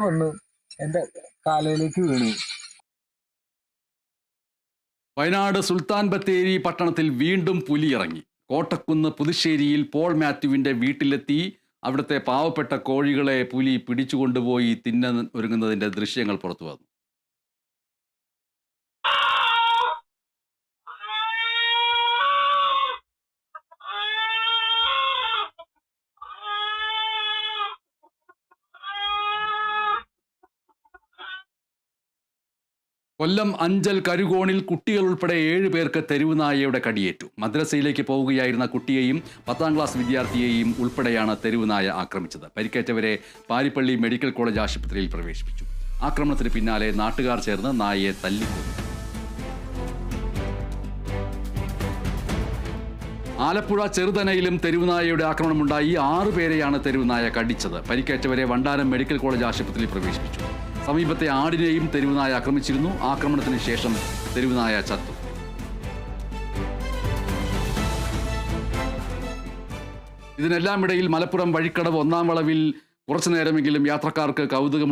വന്ന് എന്റെ കാലയിലേക്ക് വീണു. വയനാട് സുൽത്താൻ ബത്തേരി പട്ടണത്തിൽ വീണ്ടും പുലി ഇറങ്ങി കോട്ടക്കുന്ന് പുതുശ്ശേരിയിൽ പോൾ മാത്യുവിന്റെ വീട്ടിലെത്തി. അവിടുത്തെ പാവപ്പെട്ട കോഴികളെ പുലി പിടിച്ചുകൊണ്ടുപോയി തിന്ന ദൃശ്യങ്ങൾ പുറത്തു വന്നു. കൊല്ലം അഞ്ചൽ കരുകോണിൽ കുട്ടികൾ ഉൾപ്പെടെ ഏഴ് പേർക്ക് തെരുവുനായയുടെ കടിയേറ്റു. മദ്രസയിലേക്ക് പോവുകയായിരുന്ന കുട്ടിയെയും പത്താം ക്ലാസ് വിദ്യാർത്ഥിയെയും ഉൾപ്പെടെയാണ് തെരുവുനായ ആക്രമിച്ചത്. പരിക്കേറ്റവരെ പാരിപ്പള്ളി മെഡിക്കൽ കോളേജ് ആശുപത്രിയിൽ പ്രവേശിപ്പിച്ചു. ആക്രമണത്തിന് പിന്നാലെ നാട്ടുകാർ ചേർന്ന് നായയെ തല്ലിക്കൊന്നു. ആലപ്പുഴ ചെറുതനയിലും തെരുവുനായയുടെ ആക്രമണമുണ്ടായി. ആറുപേരെയാണ് തെരുവുനായ കടിച്ചത്. പരിക്കേറ്റവരെ വണ്ടാനം മെഡിക്കൽ കോളേജ് ആശുപത്രിയിൽ പ്രവേശിപ്പിച്ചു. സമീപത്തെ ആടിനെയും തെരുവുനായ ആക്രമിച്ചിരുന്നു. ആക്രമണത്തിന് ശേഷം തെരുവുനായ ചത്തു. ഇതിനെല്ലാം ഇടയിൽ മലപ്പുറം വഴിക്കടവ് ഒന്നാം വളവിൽ കുറച്ചു നേരമെങ്കിലും യാത്രക്കാർക്ക് കൗതുകമുണ്ട്.